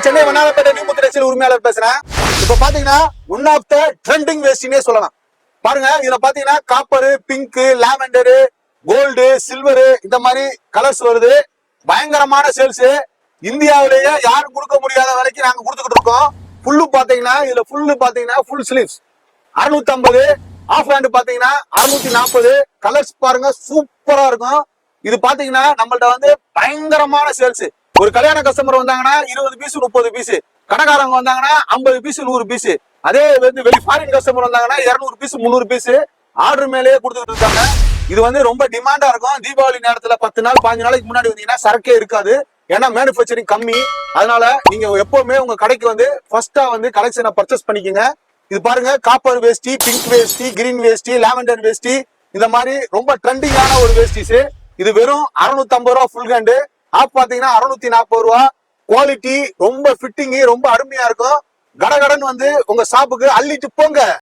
உங்கள் சென்னை வண்ணாரப்பேட்டை நியூ முத்திரச்சில் உரிமையாளர் பேசுறேன். இப்ப பாத்தீங்கன்னா ஒன் ஆஃப் த ட்ரெண்டிங் வேஸ்டினே சொல்லலாம். பாருங்க இதுல பாத்தீங்கன்னா copper pink lavender gold silver இந்த மாதிரி கலர்ஸ் வருது. பயங்கரமான சேல்ஸ் இந்தியாவிலேயே யாரும் கொடுக்க முடியாத வரைக்கும் நாங்க கொடுத்துக்கிட்டு இருக்கோம். ஃபுல்லு பாத்தீங்கன்னா இதுல ஃபுல்லு பாத்தீங்கன்னா ஃபுல் ஸ்லீவ்ஸ் அறுநூத்தி ஐம்பது ஆஃப் ஹேண்ட் பாத்தீங்கன்னா அறுநூத்தி நாற்பது கலர்ஸ் பாருங்க சூப்பரா இருக்கும். இது பாத்தீங்கன்னா நம்மள்ட்ட வந்து பயங்கரமான சேல்ஸ் ஒரு கல்யாண கஸ்டமர் வந்தாங்கன்னா இருபது பீஸ் முப்பது பீஸ் கடைக்காரங்க வந்தாங்கன்னா ஐம்பது பீஸ் நூறு பீஸ் அதே வந்து வெளி ஃபாரின் கஸ்டமர் வந்தாங்கன்னா இருநூறு பீஸ் முந்நூறு பீஸ் ஆர்டர் மேலேயே கொடுத்துட்டு இருக்காங்க. இது வந்து ரொம்ப டிமாண்டா இருக்கும். தீபாவளி நேரத்துல பத்து நாள் பாஞ்சு நாளைக்கு முன்னாடி வந்தீங்கன்னா சரக்கே இருக்காது. ஏன்னா மேனுஃபேக்சரிங் கம்மி. அதனால நீங்க எப்பவுமே உங்க கடைக்கு வந்து ஃபர்ஸ்டா வந்து கலெக்ஷனை பர்ச்சேஸ் பண்ணிக்கோங்க. இது பாருங்க copper veshti pink veshti green veshti lavender veshti இந்த மாதிரி ரொம்ப ட்ரெண்டிங்கான ஒரு வேஸ்டிஸ் இது. வெறும் 650 ஐம்பது ரூபா ஃபுல் ஹேண்டு ஆப் பாத்தீங்கன்னா அறுநூத்தி நாற்பது ரூபா. குவாலிட்டி ரொம்ப ஃபிட்டிங்கு ரொம்ப அருமையா இருக்கும். கடகடன் வந்து உங்க ஷாப்புக்கு அள்ளிட்டு போங்க.